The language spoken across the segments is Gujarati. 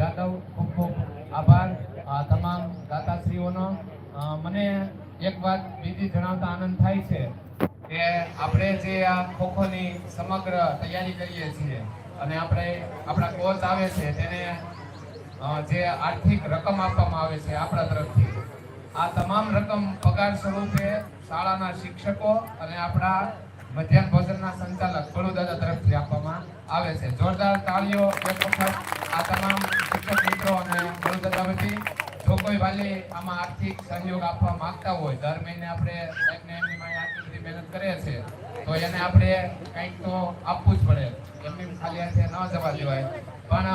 જાદવ ખૂબ ખૂબ આભાર. આ તમામ દાતાશ્રીઓનો મને એક વાત બીજી જણાવતા આનંદ થાય છે કે આપણે જે આ ખોખોની સમગ્ર તૈયારી કરીએ છીએ અને આપણે આપણા કોચ આવે છે, તેને જે આર્થિક રકમ આપવામાં આવે છે આપણા તરફથી, આ તમામ રકમ પગાર સ્વરૂપે શાળાના શિક્ષકો અને આપણા મધ્યાહન ભોજનના સંચાલક બળુદાદા તરફથી આપવામાં આવે છે. જોરદાર તાળીઓ એક વખત આ તમામ શિક્ષક મિત્રો અને વતી જો કોઈ વાલી આમાં આર્થિક સહયોગ આપવા માંગતા હોય, દર મહિને આપણે સાહેબને એમની માટે આટલી મહેનત કરે છે તો એને આપણે કંઈક તો આપવું જ પડે. એમની ખાલી હાથે ન જવા દેવાય. પણ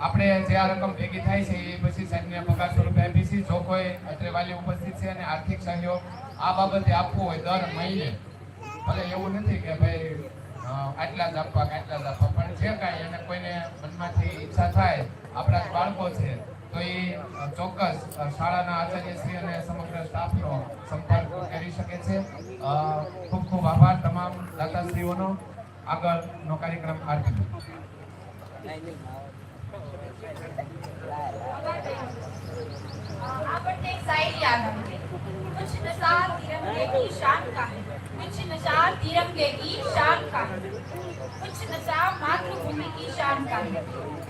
આપણે જે આ રકમ ભેગી થાય છે, એ પછી સાહેબને પગાર સ્વરૂપે આપી છે જો કોઈ અત્રે વાલી ઉપસ્થિત છે અને આર્થિક સહયોગ આ બાબતે આપવો હોય દર મહિને, ભલે એવું નથી કે ભાઈ આટલા જ આપવા કે આટલા જ આપવા. પણ જે કાંઈ એને કોઈને મનમાંથી ઈચ્છા થાય, આપણા બાળકો છે, તો એ ચોક્કસ શાળાના આચાર્યશ્રી અને સમગ્ર સ્ટાફનો સંપર્ક કરી શકે છે. ખૂબ ખૂબ આભાર તમામ દાતાશ્રીઓનો. આગળનો કાર્યક્રમ આરતી कुछ नशा तिरंगे की शान का। कुछ नशा मातृभूमि की शान का। है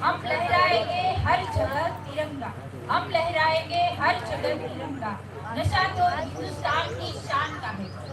हम लहराएँगे हर जगह तिरंगा। हम लहराएँगे हर जगह तिरंगा। नशा तो हिंदुस्तान की शान का है।